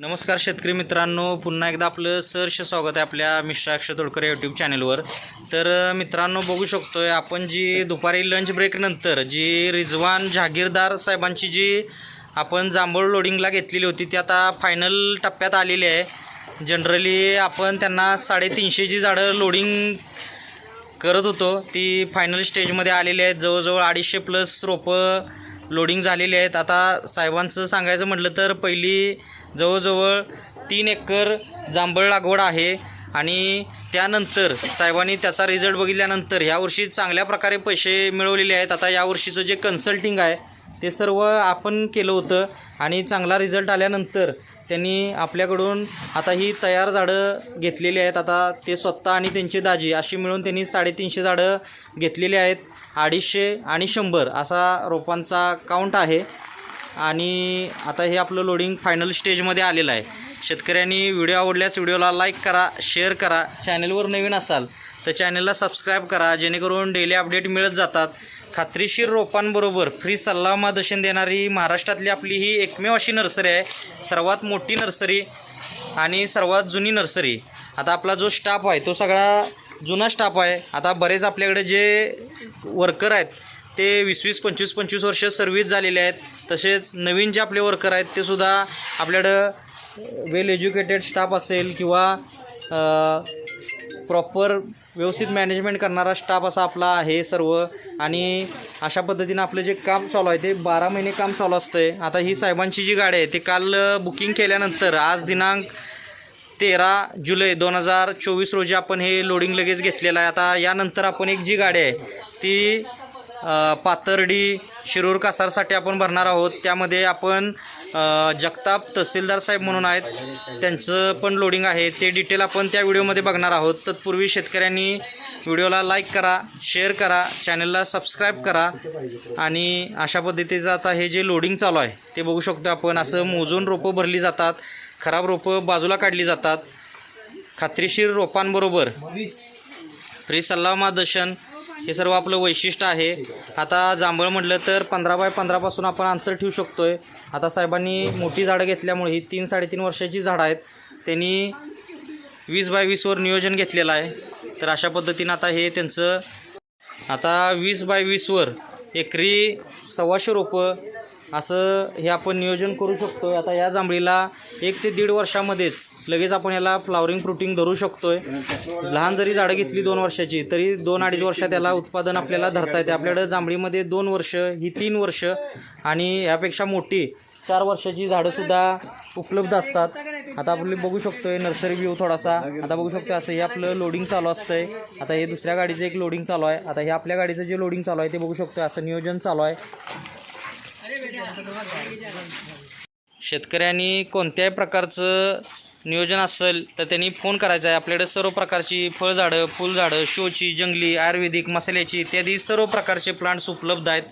नमस्कार शेतकरी मित्रांनो पुन्हा एकदा आपलं सहर्ष स्वागत आहे आपल्या मिश्रा अक्षय तोडकर यूट्यूब चॅनलवर तर मित्रांनो बघू शकतोय आपण जी दुपारी लंच ब्रेकनंतर जी रिजवान जहागीरदार साहेबांची जी आपण जांभूळ लोडिंगला घेतलेली होती ती आता फायनल टप्प्यात आलेली आहे. जनरली आपण त्यांना साडेतीनशेची झाडं लोडिंग करत होतो ती फायनल स्टेजमध्ये आलेली आहेत. जवळजवळ अडीचशे प्लस रोपं लोडिंग झालेली आहेत. आता साहेबांचं सांगायचं म्हटलं तर पहिली जवळजवळ तीन एकर जांभळ लागवड आहे. आणि त्यानंतर साहेबांनी त्याचा रिझल्ट बघितल्यानंतर यावर्षी चांगल्या प्रकारे पैसे मिळवलेले आहेत. आता यावर्षीचं जे कन्सल्टिंग आहे ते सर्व आपण केलं होतं आणि चांगला रिझल्ट आल्यानंतर त्यांनी आपल्याकडून आता ही तयार झाडं घेतलेली आहेत. आता ते स्वतः आणि त्यांची दाजी अशी मिळून त्यांनी साडेतीनशे झाडं घेतलेली आहेत. अडीचशे आणि शंभर असा रोपांचा काउंट आहे. आणि आता हे आपलं लोडिंग फायनल स्टेजमध्ये आलेलं आहे. शेतकऱ्यांनी व्हिडिओ आवडल्यास व्हिडिओला लाईक करा शेअर करा. चॅनलवर नवीन असाल तर चॅनलला सबस्क्राईब करा. जेणेकरून डेली अपडेट मिळत जातात. खात्रीशीर रोपांबरोबर फ्री सल्ला मार्गदर्शन देणारी महाराष्ट्रातली आपली ही एकमेव अशी नर्सरी आहे. सर्वात मोठी नर्सरी आणि सर्वात जुनी नर्सरी आता आपला जो स्टाफ आहे तो सगळा जुना स्टाफ आहे. आता बरेच आपल्याकडे जे वर्कर आहेत ते वीस वीस पंचवीस पंचवीस वर्ष सर्व्हिस झालेले आहेत. तसेच नवीन जे आपले वर्कर आहेत ते सुद्धा आपल्याकडं वेल एज्युकेटेड स्टाफ असेल किंवा प्रॉपर व्यवस्थित मॅनेजमेंट करणारा स्टाफ असा आपला आहे सर्व. आणि अशा पद्धतीनं आपलं जे काम चालू आहे ते बारा महिने काम चालू असतं आहे आता ही साहेबांची जी गाडी आहे ते काल बुकिंग केल्यानंतर आज दिनांक तेरा जुलै दोन हजार चोवीस रोजी आपण हे लोडिंग लगेच घेतलेलं आहे. आता यानंतर आपण एक जी गाडी आहे ती पातर्डी शिरूर कासारसाठी आपण भरणार आहोत. त्यामध्ये आपण जगताप तहसीलदार साहेब म्हणून आहेत. त्यांचं पण लोडिंग आहे. ते डिटेल आपण त्या व्हिडिओमध्ये बघणार आहोत. तत्पूर्वी शेतकऱ्यांनी व्हिडिओला लाईक करा शेअर करा चॅनलला सबस्क्राईब करा. आणि अशा पद्धतीचं आता हे जे लोडिंग चालू आहे ते बघू शकतो आपण. असं मोजून रोपं भरली जातात. खराब रोपं बाजूला काढली जातात. खात्रीशीर रोपांबरोबर. फ्री सल्ला हे सर्व आपलं वैशिष्ट्य आहे. आता जांभळ म्हटलं तर पंधरा बाय पंधरापासून आपण अंतर ठेवू शकतोय. आता साहेबांनी मोठी झाडं घेतल्यामुळे ही तीन साडेतीन वर्षाची झाडं आहेत. त्यांनी वीस बाय वीसवर नियोजन घेतलेलं आहे. तर अशा पद्धतीनं आता हे त्यांचं आता वीस बाय वीसवर एकरी सव्वाशे रोपं असं हे आपण नियोजन करू शकतो आता या जांभळीला एक ते दीड वर्षामध्येच लगेच आपण याला फ्लावरिंग फ्रुटिंग धरू शकतोय. लहान जरी झाडं घेतली दोन वर्षाची तरी दोन अडीच वर्षात याला उत्पादन आपल्याला धरता येते. आपल्याकडं जांभळीमध्ये दोन वर्ष ही तीन वर्ष आणि यापेक्षा मोठी चार वर्षाची झाडंसुद्धा उपलब्ध असतात. आता आपण बघू शकतोय नर्सरी व्ह्यू थोडासा. आता बघू शकतो असं हे आपलं लोडिंग चालू असतंय. आता हे दुसऱ्या गाडीचं एक लोडिंग चालू आहे. आता हे आपल्या गाडीचं जे लोडिंग चालू आहे ते बघू शकतो असं नियोजन चालू आहे. शेतकऱ्यांनी कोणत्याही प्रकारचं नियोजन असेल तर त्यांनी फोन करायचा आहे. आपल्याकडे सर्व प्रकारची फळझाडं फुलझाडं शोची जंगली आयुर्वेदिक मसाल्याची इत्यादी सर्व प्रकारचे प्लांट्स उपलब्ध आहेत.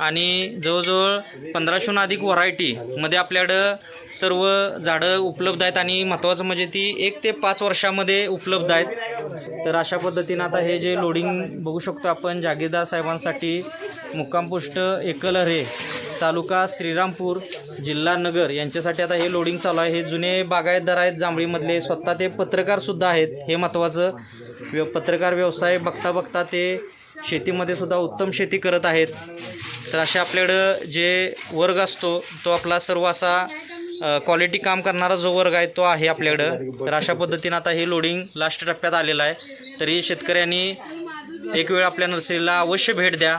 आणि जवळजवळ पंधराशेहून अधिक व्हरायटीमध्ये आपल्याकडं सर्व झाडं उपलब्ध आहेत. आणि महत्त्वाचं म्हणजे ती एक ते पाच वर्षामध्ये उपलब्ध आहेत. तर अशा पद्धतीनं आता हे जे लोडिंग बघू शकतो आपण जागीरदार साहेबांसाठी मुक्कामपुष्ट एकलहरे तालुका श्रीरामपूर जिल्हा नगर यांच्यासाठी आता हे लोडिंग चालू आहे. हे जुने बागायतदार आहेत जांभळीमधले. स्वतः ते पत्रकारसुद्धा आहेत. हे महत्त्वाचं व्य पत्रकार व्यवसाय बघता बघता ते शेतीमध्ये सुद्धा उत्तम शेती करत आहेत. तर अशा आपल्याकडं जे वर्ग असतो तो आपला सर्व असा क्वालिटी काम करणारा जो वर्ग आहे तो आहे आपल्याकडं. तर अशा पद्धतीनं आता हे लोडिंग लास्ट टप्प्यात आलेलं आहे. तरी शेतकऱ्यांनी एक वेळ आपल्या नर्सरीला अवश्य भेट द्या.